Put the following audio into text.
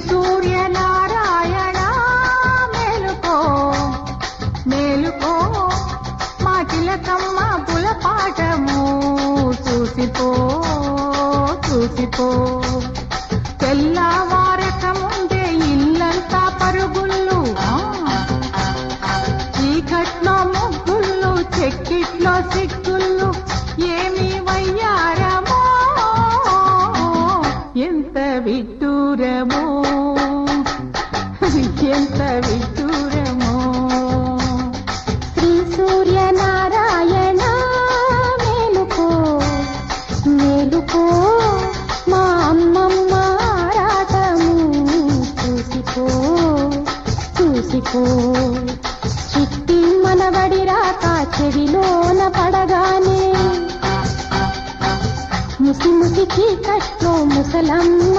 సూర్యనారాయణ మేలుకో మేలుకో. మా తిలకమ్మ పులపాఠము చూసిపో చూసిపో. తెల్లవారక ముందే ఇల్లంతా పరుగుళ్ళు. చీకట్లో ముగ్గుళ్ళు చెక్కిట్లో సిగ్గుళ్ళు. ఏమి వయ్యారమో? ఎంత విట్టు విడ్డూరమో. ఎంత విడ్డూరమో. శ్రీ సూర్యనారాయణ మేలుకో మేలుకో మా అమ్మమ్మ రాటము చూసిపో చూసిపో. చిట్టి మనబడి రాక చెవిలోన పడగానే. ముసి ముసికి కష్టం ముసలమ్మ